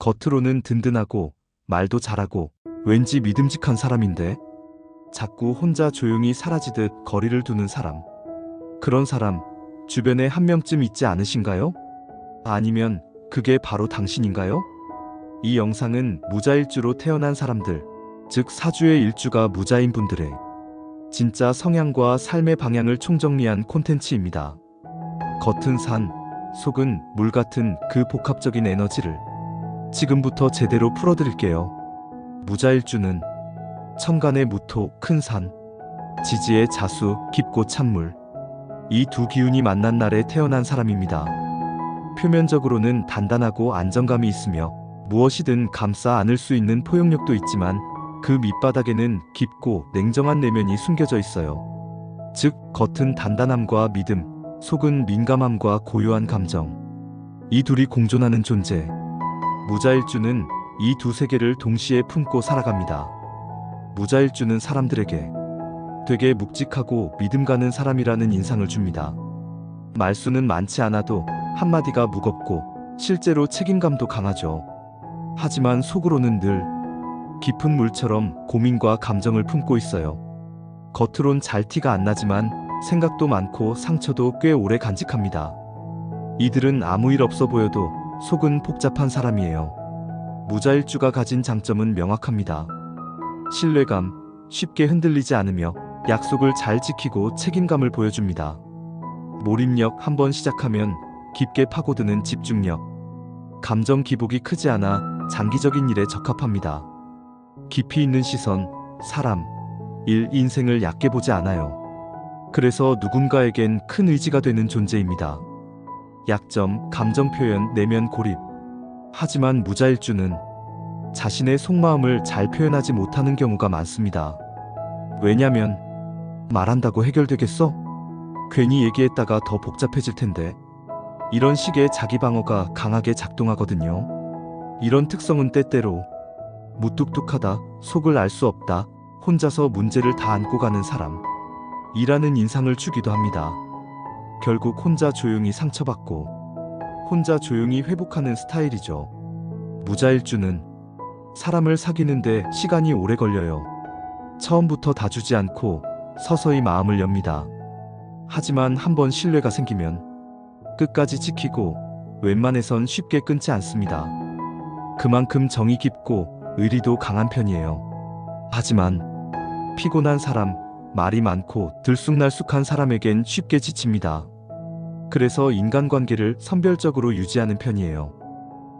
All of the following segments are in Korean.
겉으로는 든든하고 말도 잘하고 왠지 믿음직한 사람인데 자꾸 혼자 조용히 사라지듯 거리를 두는 사람. 그런 사람 주변에 한 명쯤 있지 않으신가요? 아니면 그게 바로 당신인가요? 이 영상은 무자일주로 태어난 사람들, 즉 사주의 일주가 무자인 분들의 진짜 성향과 삶의 방향을 총정리한 콘텐츠입니다. 겉은 산, 속은 물 같은 그 복합적인 에너지를 지금부터 제대로 풀어드릴게요. 무자일주는 천간의 무토 큰 산, 지지의 자수 깊고 찬물, 이 두 기운이 만난 날에 태어난 사람입니다. 표면적으로는 단단하고 안정감이 있으며 무엇이든 감싸 안을 수 있는 포용력도 있지만 그 밑바닥에는 깊고 냉정한 내면이 숨겨져 있어요. 즉, 겉은 단단함과 믿음, 속은 민감함과 고요한 감정. 이 둘이 공존하는 존재. 무자일주는 이 두 세계를 동시에 품고 살아갑니다. 무자일주는 사람들에게 되게 묵직하고 믿음 가는 사람이라는 인상을 줍니다. 말수는 많지 않아도 한마디가 무겁고 실제로 책임감도 강하죠. 하지만 속으로는 늘 깊은 물처럼 고민과 감정을 품고 있어요. 겉으론 잘 티가 안 나지만 생각도 많고 상처도 꽤 오래 간직합니다. 이들은 아무 일 없어 보여도 속은 복잡한 사람이에요. 무자일주가 가진 장점은 명확합니다. 신뢰감, 쉽게 흔들리지 않으며 약속을 잘 지키고 책임감을 보여줍니다. 몰입력 한번 시작하면 깊게 파고드는 집중력. 감정 기복이 크지 않아 장기적인 일에 적합합니다. 깊이 있는 시선, 사람, 일, 인생을 얕게 보지 않아요. 그래서 누군가에겐 큰 의지가 되는 존재입니다. 약점, 감정 표현, 내면 고립. 하지만 무자일주는 자신의 속마음을 잘 표현하지 못하는 경우가 많습니다. 왜냐면 말한다고 해결되겠어? 괜히 얘기했다가 더 복잡해질 텐데. 이런 식의 자기 방어가 강하게 작동하거든요. 이런 특성은 때때로 무뚝뚝하다, 속을 알 수 없다, 혼자서 문제를 다 안고 가는 사람. 이라는 인상을 주기도 합니다. 결국 혼자 조용히 상처받고 혼자 조용히 회복하는 스타일이죠. 무자일주는 사람을 사귀는데 시간이 오래 걸려요. 처음부터 다 주지 않고 서서히 마음을 엽니다. 하지만 한번 신뢰가 생기면 끝까지 지키고 웬만해선 쉽게 끊지 않습니다. 그만큼 정이 깊고 의리도 강한 편이에요. 하지만 피곤한 사람, 말이 많고 들쑥날쑥한 사람에겐 쉽게 지칩니다. 그래서 인간관계를 선별적으로 유지하는 편이에요.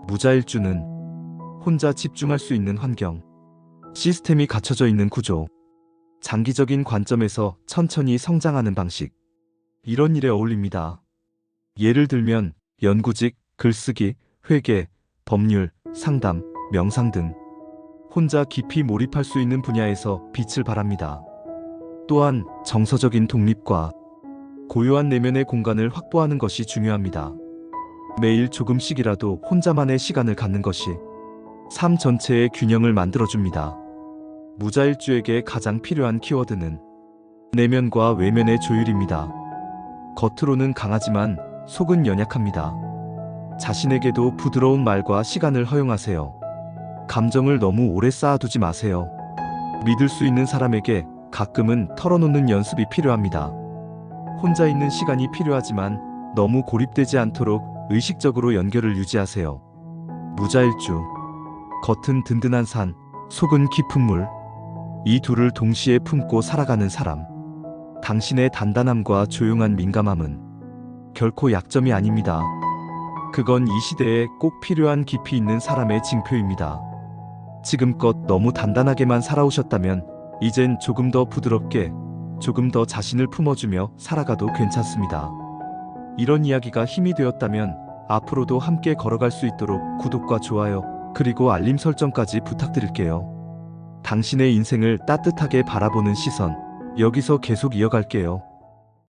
무자일주는 혼자 집중할 수 있는 환경, 시스템이 갖춰져 있는 구조, 장기적인 관점에서 천천히 성장하는 방식, 이런 일에 어울립니다. 예를 들면 연구직, 글쓰기, 회계, 법률, 상담, 명상 등 혼자 깊이 몰입할 수 있는 분야에서 빛을 발합니다. 또한 정서적인 독립과 고요한 내면의 공간을 확보하는 것이 중요합니다. 매일 조금씩이라도 혼자만의 시간을 갖는 것이 삶 전체의 균형을 만들어줍니다. 무자일주에게 가장 필요한 키워드는 내면과 외면의 조율입니다. 겉으로는 강하지만 속은 연약합니다. 자신에게도 부드러운 말과 시간을 허용하세요. 감정을 너무 오래 쌓아두지 마세요. 믿을 수 있는 사람에게 가끔은 털어놓는 연습이 필요합니다. 혼자 있는 시간이 필요하지만 너무 고립되지 않도록 의식적으로 연결을 유지하세요. 무자일주. 겉은 든든한 산, 속은 깊은 물. 이 둘을 동시에 품고 살아가는 사람. 당신의 단단함과 조용한 민감함은 결코 약점이 아닙니다. 그건 이 시대에 꼭 필요한 깊이 있는 사람의 징표입니다. 지금껏 너무 단단하게만 살아오셨다면 이젠 조금 더 부드럽게, 조금 더 자신을 품어주며 살아가도 괜찮습니다. 이런 이야기가 힘이 되었다면 앞으로도 함께 걸어갈 수 있도록 구독과 좋아요, 그리고 알림 설정까지 부탁드릴게요. 당신의 인생을 따뜻하게 바라보는 시선, 여기서 계속 이어갈게요.